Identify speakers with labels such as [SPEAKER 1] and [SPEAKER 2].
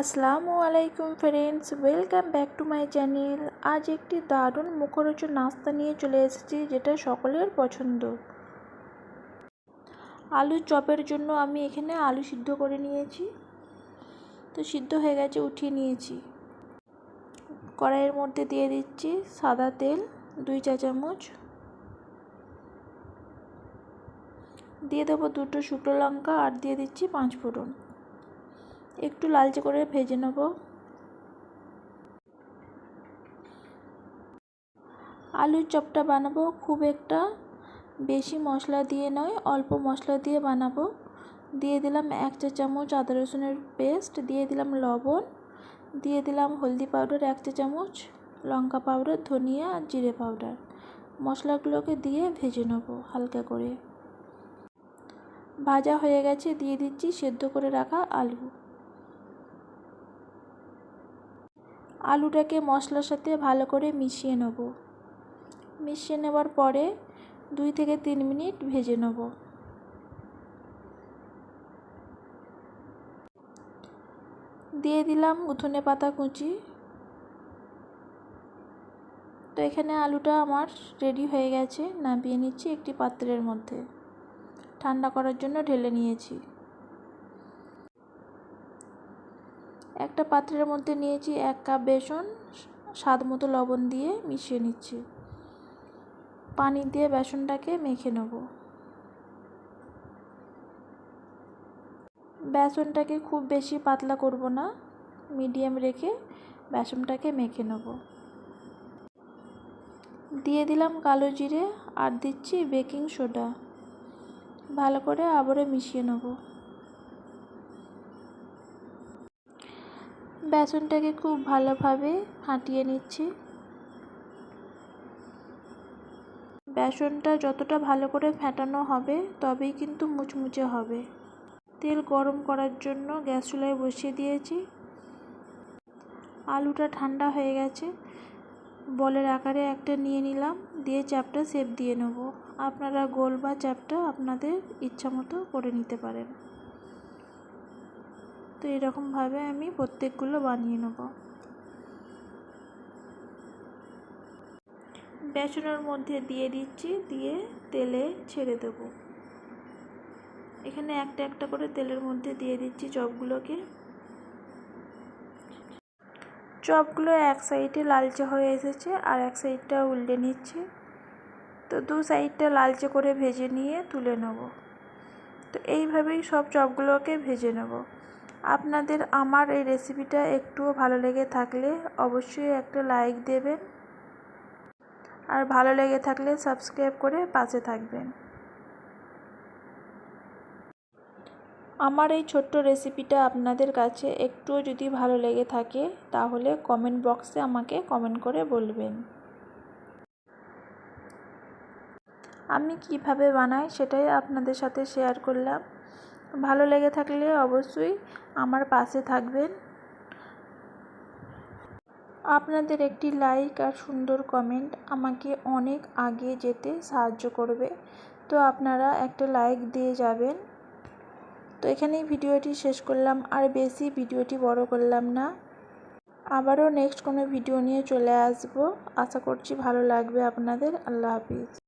[SPEAKER 1] আসসালামু আলাইকুম friends welcome back to my channel আজ একটি দারুণ মুখরোচক নাস্তা নিয়ে চলে এসেছি, যেটা সকলের পছন্দ। আলু চপের জন্য আমি এখানে আলু সিদ্ধ করে নিয়েছি। তো সিদ্ধ হয়ে গেছে, উঠিয়ে নিয়েছি। কড়াইয়ের মধ্যে দিয়ে দিচ্ছি সাদা তেল, দুই চা চামচ। দিয়ে দেবো দুটো শুকনো লঙ্কা আর দিয়ে দিচ্ছি পাঁচ ফোড়ন। একটু লালচে করে ভেজে নেব। আলুর চপটা বানাবো, খুব একটা বেশি মশলা দিয়ে নয়, অল্প মশলা দিয়ে বানাবো। দিয়ে দিলাম এক চা চামচ আদা রসুনের পেস্ট, দিয়ে দিলাম লবণ, দিয়ে দিলাম হলদি পাউডার এক চা চামচ, লঙ্কা পাউডার, ধনিয়া জিরে পাউডার। মশলাগুলোকে দিয়ে ভেজে নেব হালকা করে। ভাজা হয়ে গেছে, দিয়ে দিচ্ছি সেদ্ধ করে রাখা আলু। আলুটাকে মশলার সাথে ভালো করে মিশিয়ে নেব। মিশিয়ে নেবার পরে দুই থেকে তিন মিনিট ভেজে নেব। দিয়ে দিলাম উঠোনে পাতা কুচি। তো এখানে আলুটা আমার রেডি হয়ে গেছে, নামিয়ে নিচ্ছি একটি পাত্রের মধ্যে। ঠান্ডা করার জন্য ঢেলে নিয়েছি। একটা পাত্রের মধ্যে নিয়েছি এক কাপ বেসন, স্বাদ মতো লবণ দিয়ে মিশিয়ে নিচ্ছি। পানি দিয়ে বেসনটাকে মেখে নেব। বেসনটাকে খুব বেশি পাতলা করব না, মিডিয়াম রেখে বেসনটাকে মেখে নেব। দিয়ে দিলাম কালো জিরে আর দিচ্ছি বেকিং সোডা। ভালো করে আবারও মিশিয়ে নেব। বেসনটাকে খুব ভালোভাবে ফাটিয়ে নিচ্ছি। বেসনটা যতটা ভালো করে ফেটানো হবে, তবেই কিন্তু মুচমুচে হবে। তেল গরম করার জন্য গ্যাস চুলায় বসিয়ে দিয়েছি। আলুটা ঠান্ডা হয়ে গেছে। বলের আকারে একটা নিয়ে নিলাম, দিয়ে চ্যাপটা সেপ দিয়ে নেব। আপনারা গোল বা চ্যাপটা আপনাদের ইচ্ছা মতো করে নিতে পারেন। তো এরকমভাবে আমি প্রত্যেকগুলো বানিয়ে নেব। বেসনের মধ্যে দিয়ে দিচ্ছি, দিয়ে তেলে ছেড়ে দেব। এখানে একটা একটা করে তেলের মধ্যে দিয়ে দিচ্ছি চপগুলোকে। চপগুলো এক সাইডে লালচে হয়ে এসেছে আর এক সাইডটা উল্টে নিচ্ছি। তো দু সাইডটা লালচে করে ভেজে নিয়ে তুলে নেব। তো এইভাবেই সব চপগুলোকে ভেজে নেব। আপনাদের আমার এই রেসিপিটা একটুও ভালো লেগে থাকলে অবশ্যই একটা লাইক দেবেন। আর ভালো লেগে থাকলে সাবস্ক্রাইব করে পাশে থাকবেন। আমার এই ছোট্ট রেসিপিটা আপনাদের কাছে একটুও যদি ভালো লেগে থাকে, তাহলে কমেন্ট বক্সে আমাকে কমেন্ট করে বলবেন। আমি কীভাবে বানাই সেটাই আপনাদের সাথে শেয়ার করলাম। ভালো লেগে থাকলে অবশ্যই আমার পাশে থাকবেন। আপনাদের একটি লাইক আর সুন্দর কমেন্ট আমাকে অনেক আগে যেতে সাহায্য করবে। তো আপনারা একটা লাইক দিয়ে যাবেন। তো এখানেই ভিডিওটি শেষ করলাম, আর বেশি ভিডিওটি বড় করলাম না। আবারও নেক্সট কোনো ভিডিও নিয়ে চলে আসব। আশা করছি ভালো লাগবে আপনাদের। আল্লাহ হাফিজ।